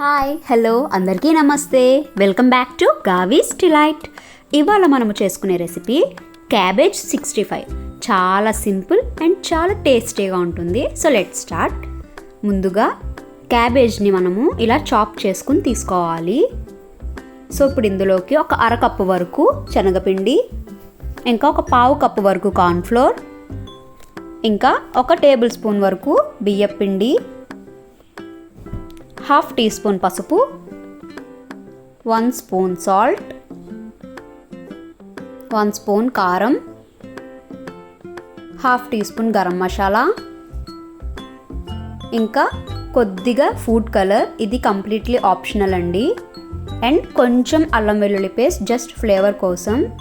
Hi hello అందరికీ నమస్తే. Welcome back to Gavis delight. ఇవాళ మనము చేసుకునే రెసిపీ క్యాబేజ్ సిక్స్టీ ఫైవ్. చాలా సింపుల్ అండ్ చాలా టేస్టీగా ఉంటుంది. So let start. ముందుగా క్యాబేజ్ని మనము ఇలా చాప్ చేసుకుని తీసుకోవాలి. సో ఇప్పుడు ఇందులోకి ఒక అరకప్పు వరకు శనగపిండి ఇంకా ఒక పావు కప్పు వరకు కార్న్ఫ్లోర్ ఇంకా ఒక టేబుల్ స్పూన్ వరకు బియ్యపిండి హాఫ్ టీ స్పూన్ పసుపు one spoon salt one spoon కారం half teaspoon garam masala. ఇంకా కొద్దిగా ఫుడ్ కలర్ ఇది కంప్లీట్లీ ఆప్షనల్ అండి. అండ్ కొంచెం అల్లం వెల్లుల్లి పేస్ట్ జస్ట్ ఫ్లేవర్ కోసం.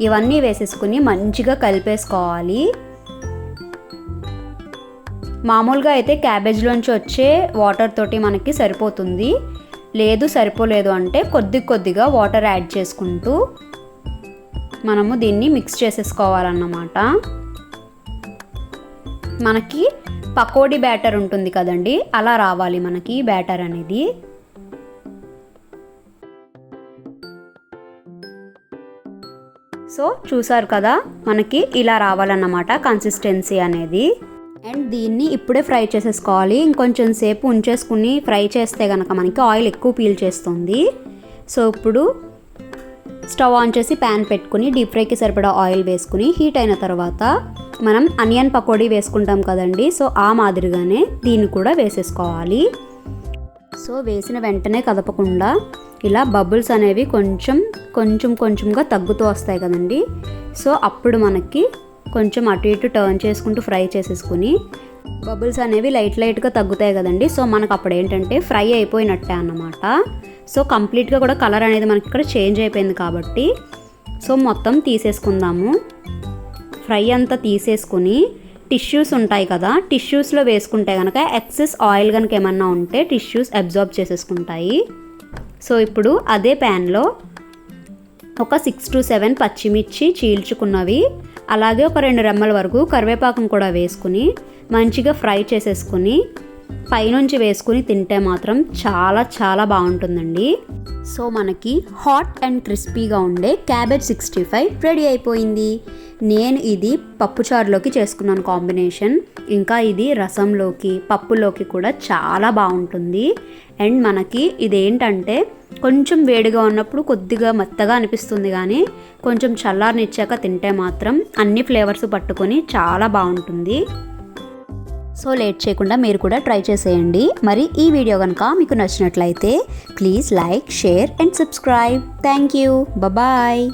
ఇవన్నీ వేసేసుకుని మంచిగా కలిపేసుకోవాలి. మామూలుగా అయితే క్యాబేజ్లోంచి వచ్చే వాటర్ తోటి మనకి సరిపోతుంది. లేదు సరిపోలేదు అంటే కొద్ది కొద్దిగా వాటర్ యాడ్ చేసుకుంటూ మనము దీన్ని మిక్స్ చేసేసుకోవాలన్నమాట. మనకి పకోడీ బ్యాటర్ ఉంటుంది కదండి అలా రావాలి మనకి బ్యాటర్ అనేది. సో చూసారు కదా మనకి ఇలా రావాలన్నమాట కన్సిస్టెన్సీ అనేది. అండ్ దీన్ని ఇప్పుడే ఫ్రై చేసేసుకోవాలి. ఇంకొంచెం సేపు ఉంచేసుకుని ఫ్రై చేస్తే కనుక మనకి ఆయిల్ ఎక్కువ పీల్ చేస్తుంది. సో ఇప్పుడు స్టవ్ ఆన్ చేసి ప్యాన్ పెట్టుకుని డీప్ ఫ్రైకి సరిపడా ఆయిల్ వేసుకుని హీట్ అయిన తర్వాత మనం అనియన్ పకోడీ వేసుకుంటాం కదండి. సో ఆ మాదిరిగానే దీన్ని కూడా వేసేసుకోవాలి. సో వేసిన వెంటనే కదపకుండా ఇలా బబుల్స్ అనేవి కొంచెం కొంచెం కొంచెంగా తగ్గుతూ వస్తాయి కదండి. సో అప్పుడు మనకి కొంచెం అటు ఇటు టర్న్ చేసుకుంటూ ఫ్రై చేసేసుకుని బబుల్స్ అనేవి లైట్ లైట్గా తగ్గుతాయి కదండి. సో మనకు అప్పుడు ఏంటంటే ఫ్రై అయిపోయినట్టే అన్నమాట. సో కంప్లీట్గా కూడా కలర్ అనేది మనకి ఇక్కడ చేంజ్ అయిపోయింది కాబట్టి సో మొత్తం తీసేసుకుందాము. ఫ్రై అంతా తీసేసుకుని టిష్యూస్ ఉంటాయి కదా టిష్యూస్లో వేసుకుంటే కనుక ఎక్సెస్ ఆయిల్ కనుక ఏమన్నా ఉంటే టిష్యూస్ అబ్జార్బ్ చేసేసుకుంటాయి. సో ఇప్పుడు అదే ప్యాన్లో ఒక సిక్స్ టు సెవెన్ పచ్చిమిర్చి చీల్చుకున్నవి. అలాగే ఒక రెండు రెమ్మల వరకు కరివేపాకును కూడా వేసుకుని మంచిగా ఫ్రై చేసేసుకుని పైనుంచి వేసుకుని తింటే మాత్రం చాలా చాలా బాగుంటుందండి. సో మనకి హాట్ అండ్ క్రిస్పీగా ఉండే క్యాబేజ్ సిక్స్టీ ఫైవ్ రెడీ అయిపోయింది. నేను ఇది పప్పుచారులోకి చేసుకున్నాను కాంబినేషన్. ఇంకా ఇది రసంలోకి పప్పులోకి కూడా చాలా బాగుంటుంది. అండ్ మనకి ఇదేంటంటే కొంచెం వేడిగా ఉన్నప్పుడు కొద్దిగా మెత్తగా అనిపిస్తుంది కానీ కొంచెం చల్లారనిచ్చాక తింటే మాత్రం అన్ని ఫ్లేవర్స్ పట్టుకొని చాలా బాగుంటుంది. సో లేట్ చేయకుండా మీరు కూడా ట్రై చేసేయండి. మరి ఈ వీడియో కనుక మీకు నచ్చినట్లయితే please like share and subscribe. Thank you. Bye